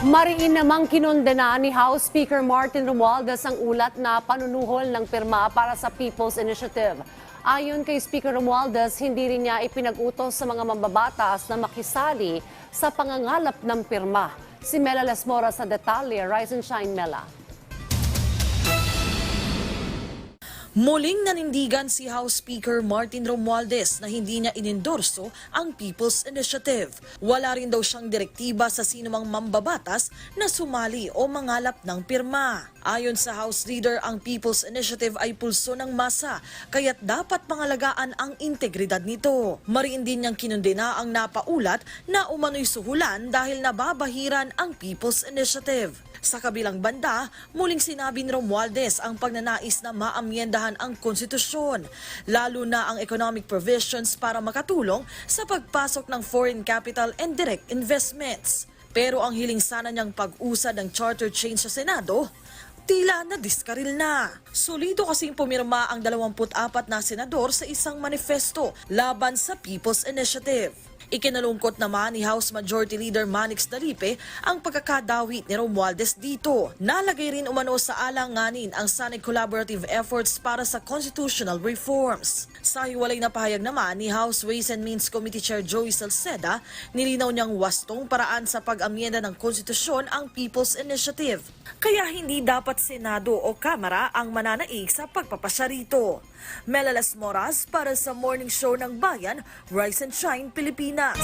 Mariin namang kinondena ni House Speaker Martin Romualdez ang ulat na panunuhol ng pirma para sa People's Initiative. Ayon kay Speaker Romualdez, hindi rin niya ipinag-utos sa mga mambabatas na makisali sa pangangalap ng pirma. Si Mela Lesmora sa detalye. Rise and Shine, Mela. Muling nanindigan si House Speaker Martin Romualdez na hindi niya inendorso ang People's Initiative. Wala rin daw siyang direktiba sa sinumang mambabatas na sumali o mangalap ng pirma. Ayon sa House Leader, ang People's Initiative ay pulso ng masa, kaya't dapat pangalagaan ang integridad nito. Mariin din niyang kinundena ang napaulat na umano'y suhulan dahil nababahiran ang People's Initiative. Sa kabilang banda, muling sinabi ni Romualdez ang pagnanais na maamyendahan ang konstitusyon, lalo na ang economic provisions para makatulong sa pagpasok ng foreign capital and direct investments. Pero ang hiling sana niyang pag-usad ng charter change sa Senado, tila na diskaril na. Solido kasing pumirma ang 24 na senador sa isang manifesto laban sa People's Initiative. Ikinalungkot naman ni House Majority Leader Manix Dalipe ang pagkakadawit ni Romualdez dito. Nalagay rin umano sa alanganin ang Senate collaborative efforts para sa constitutional reforms. Sa hiwalay na pahayag naman ni House Ways and Means Committee Chair Joey Salceda, nilinaw niyang wastong paraan sa pag-amyenda ng konstitusyon ang People's Initiative. Kaya hindi dapat Senado o Kamara ang mananaig sa pagpapasya rito. Melalas Moras para sa Morning Show ng Bayan, Rise and Shine, Pilipinas.